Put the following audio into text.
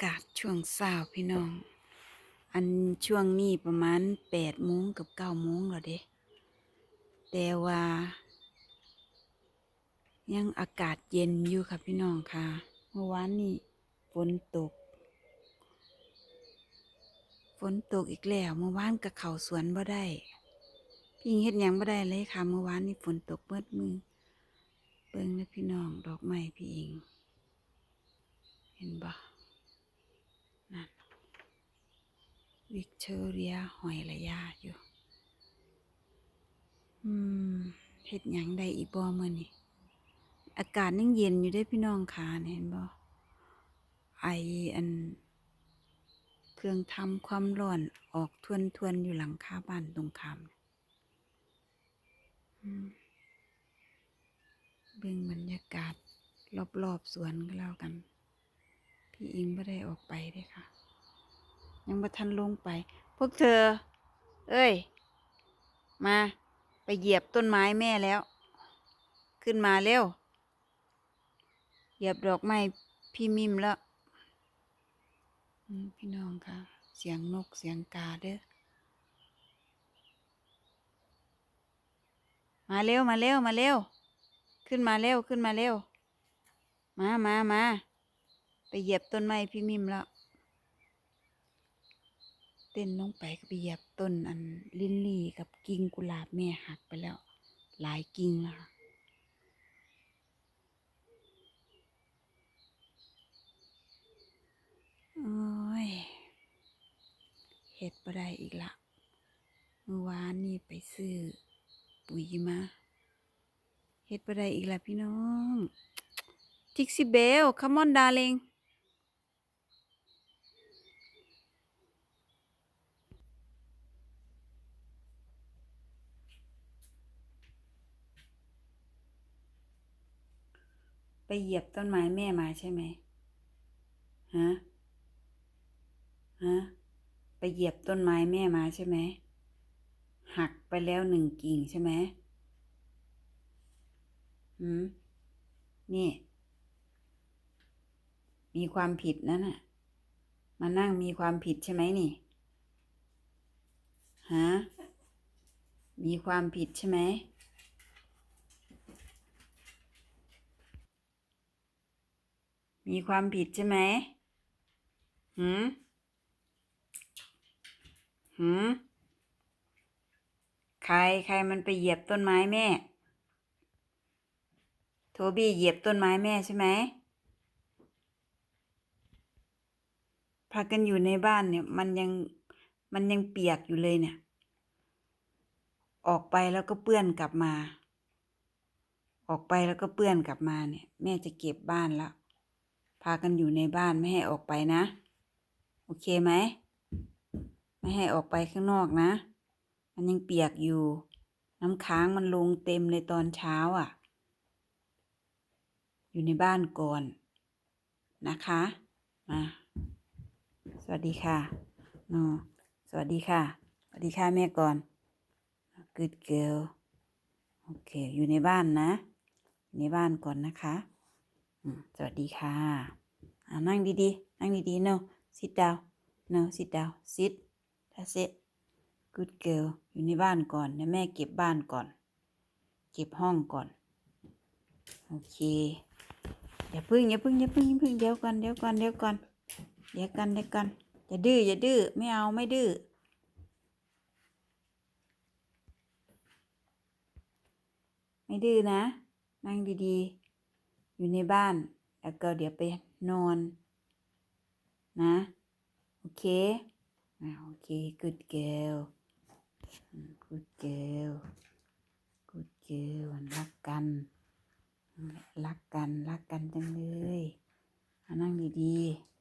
ากาศช่วงเช้าพี่น้อง อันช่วงนี้ประมาณแปดโมงกับเก้าโมงแล้วเด้แต่ว่า ยังอากาศเย็นอยู่ค่ะพี่น้องค่ะ เมื่อวานนี้ฝนตก ฝนตกอีกแล้วเมื่อวานกับเขาสวนบ่ได้พี่เฮ็ดยังบ่ได้เลยค่ะ เมื่อวานนี้ฝนตกเบิดมือ เบิ่งนะพี่น้องดอกไม้พี่อิงเห็นบ่ นั่นวิกตอเรียหอยระยาอยู่ อืมเฮ็ดหยังได้อีกบ่มื้อนี้อากาศยังเย็นอยู่เด้พี่น้องค่ะเห็นบ่ไออัน เครื่องทำความร้อนออกทวนทวนอยู่หลังคาบ้านตรงข้ามเบิ่งบรรยากาศรอบๆสวนก็แล้วกัน พี่อิงไม่ได้ออกไปเด้ค่ะ ยังบ่ทันลงไป พวกเธอ เอ้ย มา ไปเหยียบต้นไม้แม่แล้ว ขึ้นมาเร็ว เหยียบดอกไม้พี่มิมแล้วพี่น้องค่ะ เสียงนกเสียงกาเด้อมาเร็วมาเร็วมาเร็ว ขึ้นมาเร็วขึ้นมาเร็ว มามามา ไปเหยียบต้นไม้พี่มิมแล้ว เต้นลงไปก็ไปเหยียบต้นอันลินลี่กับกิ่งกุหลาบแม่หักไปแล้ว หลายกิ่งแล้วค่ะโอ้ยเห็ดบ่ได้อีกละเมื่อวานนี่ไปซื้อปุ๋ยมาเห็ดบ่ได้อีกละพี่น้องทิกซี่เบลคัมมอนดาเลง ไปเหยียบต้นไม้แม่มาใช่ไหมฮะฮะไปเหยียบต้นไม้แม่มาใช่ไหมหักไปแล้วหนึ่งกิ่งใช่ไหมหืมนี่ มีความผิดนั่นน่ะ มานั่งมีความผิดใช่ไหมนี่ฮะมีความผิดใช่ไหม มีความผิดใช่ไหมหืมหืมใครใครมันไปเหยียบต้นไม้แม่ โทบี้เหยียบต้นไม้แม่ใช่ไหมพากันอยู่ในบ้านเนี่ย มันยังมันยังเปียกอยู่เลยเนี่ย ออกไปแล้วก็เปื้อนกลับมา ออกไปแล้วก็เปื้อนกลับมาเนี่ย แม่จะเก็บบ้านแล้ว พากันอยู่ในบ้านไม่ให้ออกไปนะ โอเคไหม ไม่ให้ออกไปข้างนอกนะ มันยังเปียกอยู่ น้ำค้างมันลงเต็มเลยตอนเช้าอะ อยู่ในบ้านก่อน นะคะ มา สวัสดีค่ะนอสวัสดีค่ะ สวัสดีค่ะแม่ก่อน good girl โอเค อยู่ในบ้านนะ ในบ้านก่อนนะคะ สวัสดีค่ะนั่งดีๆ นั่งดีๆ no sit down no sit down sit that's it good girl อยู่ในบ้านก่อนแม่เก็บบ้านก่อน เก็บห้องก่อน โอเค อย่าพึ่งอย่าพึ่งอย่าพึ่งอย่าพึ่งเดี๋ยวก่อนเดี๋ยวก่อนเดี๋ยวก่อนเดี๋ยวกันเดี๋ยวกันอย่าดื้ออย่าดื้อไม่เอาไม่ดื้อไม่ดื้อนะ นั่งดีๆ อยู่ในบ้าน แล้วก็เดี๋ยวไปนอน นะ โอเคอ่าโอเค good girl good girl good girl รักกัน รักกัน รักกันจังเลยนั่งดีๆ